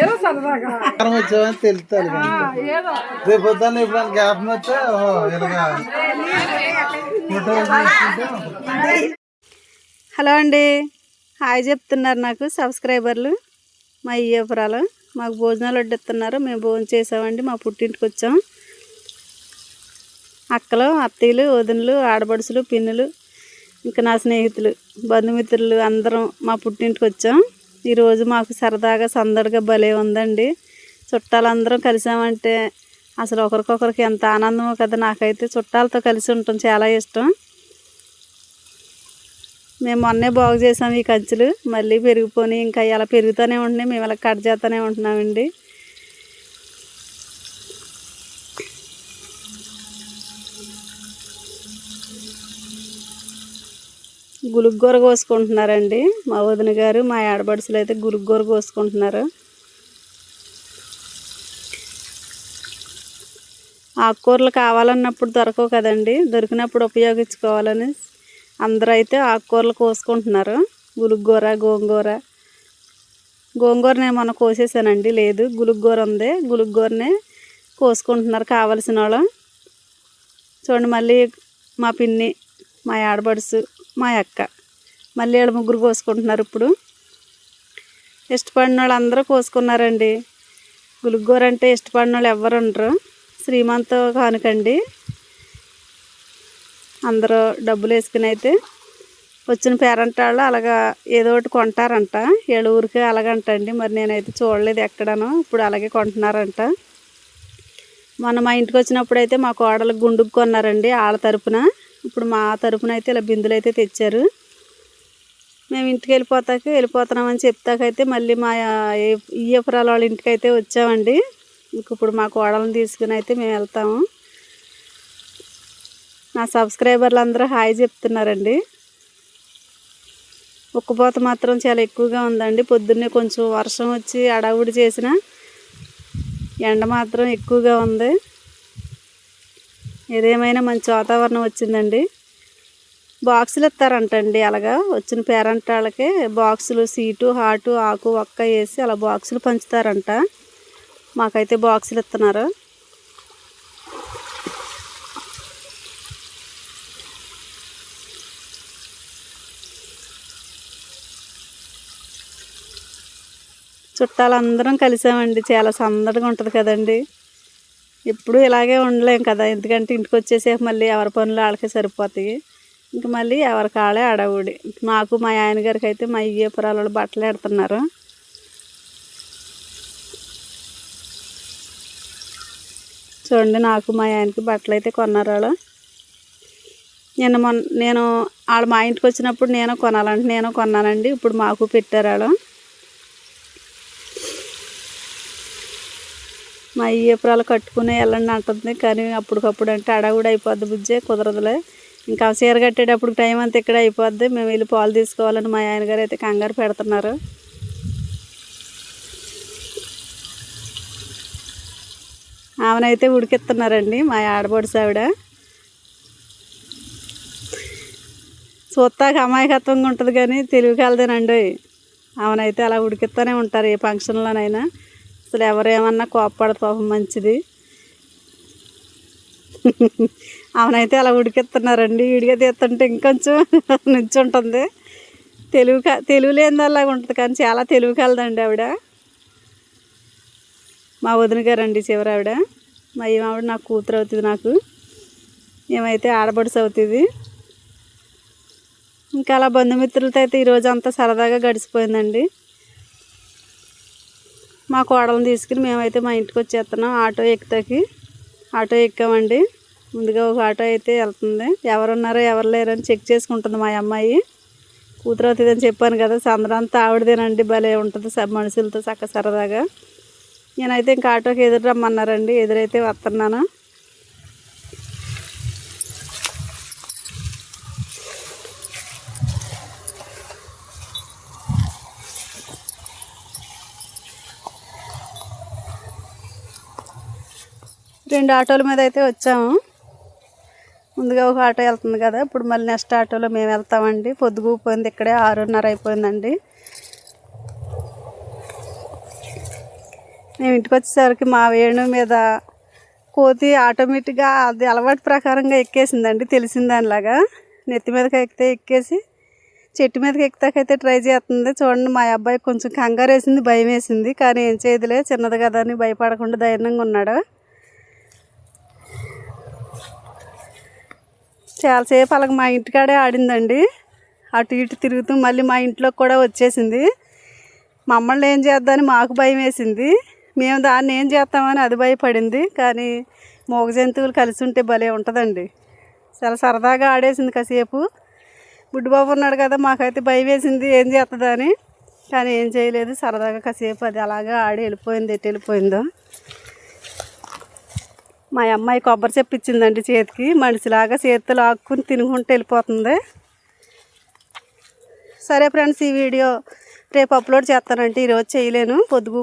ఏదో సరదాగా. వచ్చామని రేపు పొద్దున్న ఇలాగా హలో అండి. హాయ్ చెప్తున్నారు నాకు సబ్స్క్రైబర్లు మా అయ్యపురాలు మాకు భోజనాలు వడ్డిస్తున్నారు. మేము భోజనం చేసామండి. మా పుట్టింటికి వచ్చాం. అక్కలు అత్తయ్యలు వదినలు ఆడపడుచులు పిన్నులు ఇంకా నా స్నేహితులు బంధుమిత్రులు అందరం మా పుట్టింటికి వచ్చాం. ఈరోజు మాకు సరదాగా సందడిగా భలే ఉందండి. చుట్టాలందరం కలిసామంటే అసలు ఒకరికొకరికి ఎంత ఆనందమో కదా. నాకైతే చుట్టాలతో కలిసి ఉండటం చాలా ఇష్టం. మేము మొన్నే బాగు చేసాం ఈ కంచులు. మళ్ళీ పెరిగిపోయి ఇంకా ఇలా పెరుగుతూనే ఉంటున్నాయి. మేము ఇలా కట్ చేస్తూనే ఉంటున్నామండి. గులుగ్గూర కోసుకుంటున్నారండి. మా వదిన గారు మా ఆడబడుసులు అయితే గులుగ్గూర కోసుకుంటున్నారు. ఆకుకూరలు కావాలన్నప్పుడు దొరకవు కదండి. దొరికినప్పుడు ఉపయోగించుకోవాలని అందరూ అయితే ఆకుకూరలు కోసుకుంటున్నారు. గులుగ్గూర గోంగూర గోంగూర. నేను మొన్న కోసేసానండి. లేదు గులుగ్గూర ఉంది. గులుగ్గూరనే కోసుకుంటున్నారు కావలసిన వాళ్ళు. చూడండి మళ్ళీ మా పిన్ని మా ఆడబడుసు మా అక్క. మళ్ళీ ఏడు ముగ్గురు కోసుకుంటున్నారు ఇప్పుడు. ఇష్టపడిన వాళ్ళు అందరూ కోసుకున్నారండి. గులుగ్గూర అంటే ఇష్టపడిన వాళ్ళు ఎవరు ఉండరు. శ్రీమంత కానుకండి. అందరూ డబ్బులు వేసుకుని అయితే వచ్చిన పేరెంట్ వాళ్ళు అలాగా ఏదో ఒకటి కొంటారంట. ఏడు అలాగంట అండి మరి నేనైతే చూడలేదు ఎక్కడనో. ఇప్పుడు అలాగే కొంటున్నారంట. మొన్న మా ఇంటికి వచ్చినప్పుడు అయితే మా కోడలు గుండుకు కొన్నారండి వాళ్ళ తరపున. ఇప్పుడు మా తరపున అయితే ఇలా బిందులు అయితే తెచ్చారు. మేము ఇంటికి వెళ్ళిపోతాక వెళ్ళిపోతున్నామని చెప్తాకైతే మళ్ళీ మా ఈయపురాల వాళ్ళ ఇంటికి అయితే వచ్చామండి. ఇంక ఇప్పుడు మా కోడలను తీసుకుని అయితే మేము వెళ్తాము. నా సబ్స్క్రైబర్లు అందరూ హాయ్ చెప్తున్నారండి. ఉక్కుపోత మాత్రం చాలా ఎక్కువగా ఉందండి. పొద్దున్నే కొంచెం వర్షం వచ్చి అడావుడి చేసిన ఎండ మాత్రం ఎక్కువగా ఉంది. ఏదేమైనా మంచి వాతావరణం వచ్చిందండి. బాక్సులు ఇస్తారంటండి అలాగా. వచ్చిన పేరెంట్ వాళ్ళకి బాక్సులు సీటు హాటు ఆకు ఒక్క వేసి అలా బాక్సులు పంచుతారంట. మాకైతే బాక్సులు ఇస్తున్నారు. చుట్టాలందరం కలిసామండి. చాలా సందడిగా ఉంటుంది కదండి. ఎప్పుడు ఇలాగే ఉండలేం కదా. ఎందుకంటే ఇంటికి వచ్చేసేపు మళ్ళీ ఎవరి పనులు వాళ్ళకే సరిపోతాయి. ఇంక మళ్ళీ ఎవరి కాళ్ళే అడవుడి మాకు మా ఆయన గారికి అయితే మా ఇయ్యపురాలు బట్టలు ఎడుతున్నారు. చూడండి నాకు మా ఆయనకి బట్టలు అయితే కొన్నారు వాళ్ళు నిన్న మొన్న నేను వాళ్ళు మా ఇంటికి వచ్చినప్పుడు నేను కొనాలంటే నేను కొన్నానండి. ఇప్పుడు మాకు పెట్టారు వాళ్ళు మా ఈయపురాలు కట్టుకునే వెళ్ళండి అంటుంది. కానీ అప్పటికప్పుడు అంటే అడగుడు అయిపోద్ది బుజ్జే కుదరదులే. ఇంకా చీర కట్టేటప్పుడు టైం అంతా ఇక్కడ అయిపోద్ది. మేము వెళ్ళి పాలు తీసుకోవాలని మా ఆయన గారు అయితే కంగారు పెడుతున్నారు. ఆమెనైతే ఉడికిస్తున్నారండి మా ఆడబడుసు ఆవిడ. చూస్తాక అమాయకత్వంగా ఉంటుంది కానీ తెలివి కలదేనండి ఆమెనైతే అలా ఉడికిస్తూనే ఉంటారు ఏ ఫంక్షన్లోనైనా. అసలు ఎవరేమన్నా కోప్పడదు పాపం మంచిది. ఆమెనైతే అలా ఉడికిస్తున్నారండి. ఇడిగా తీస్తుంటే ఇంకొంచెం నుంచుంటుంది. తెలుగు తెలుగు లేనిదల్లాగా ఉంటుంది కానీ చాలా తెలుగు కలదండి ఆవిడ. మా వదిన గారండి చివరి ఆవిడ. మా ఏం ఆవిడ నాకు కూతురు అవుతుంది నాకు. ఏమైతే ఆడబడుసు అవుతుంది ఇంకా అలా బంధుమిత్రులతో అయితే ఈరోజు అంతా సరదాగా గడిచిపోయిందండి. మా కోడలను తీసుకుని మేమైతే మా ఇంటికి వచ్చేస్తున్నాం. ఆటో ఎక్కుతాకి. ఆటో ఎక్కామండి. ముందుగా ఒక ఆటో అయితే వెళ్తుంది. ఎవరున్నారో ఎవరు లేరని చెక్ చేసుకుంటుంది మా అమ్మాయి. కూతురు అవుతుందని చెప్పాను కదా సందరంతా ఆవిడదేనండి. భలే ఉంటుంది సబ్ మనుషులతో చక్క సరదాగా. నేనైతే ఇంకా ఆటోకి ఎదురు రమ్మన్నారండి. ఎదురైతే వస్తున్నాను. రెండు ఆటోల మీద అయితే వచ్చాము. ముందుగా ఒక ఆటో వెళ్తుంది కదా ఇప్పుడు మళ్ళీ నెక్స్ట్ ఆటోలో మేము వెళ్తామండి. పొద్దుగూపోయింది ఇక్కడే ఆరున్నర అయిపోయిందండి. మేము ఇంటికి వచ్చేసరికి మా వేణు మీద కోతి ఆటోమేటిక్గా అది అలవాటు ప్రకారంగా ఎక్కేసిందండి తెలిసిన దానిలాగా. నెత్తి మీదకి ఎక్కితే ఎక్కేసి చెట్టు మీదకి ఎక్కితాకైతే ట్రై చేస్తుంది. చూడండి మా అబ్బాయి కొంచెం కంగారు వేసింది భయం వేసింది కానీ ఏం చేయదులే చిన్నది కదా అని భయపడకుండా ధైర్యంగా ఉన్నాడు. చాలాసేపు అలాగ మా ఇంటికాడే ఆడిందండి. అటు ఇటు తిరుగుతూ మళ్ళీ మా ఇంట్లోకి కూడా వచ్చేసింది. మమ్మల్ని ఏం చేద్దామని మాకు భయం వేసింది. మేము దాన్ని ఏం చేస్తామని అది భయపడింది. కానీ మూగ జంతువులు కలిసి ఉంటే భలే ఉంటుందండి. చాలా సరదాగా ఆడేసింది కాసేపు. బుడ్డిబాబు ఉన్నాడు కదా మాకైతే భయం వేసింది ఏం చేస్తుందని కానీ ఏం చేయలేదు సరదాగా కాసేపు అది అలాగా ఆడి వెళ్ళిపోయింది ఎటు వెళ్ళిపోయిందో. మా అమ్మాయి కొబ్బరి చెప్పు ఇచ్చిందండి చేతికి. మనిషిలాగా చేతితో లాక్కుని తినుకుంటూ వెళ్ళిపోతుంది. సరే ఫ్రెండ్స్ ఈ వీడియో రేపు అప్లోడ్ చేస్తానంటే ఈరోజు చేయలేను. పొద్దుగు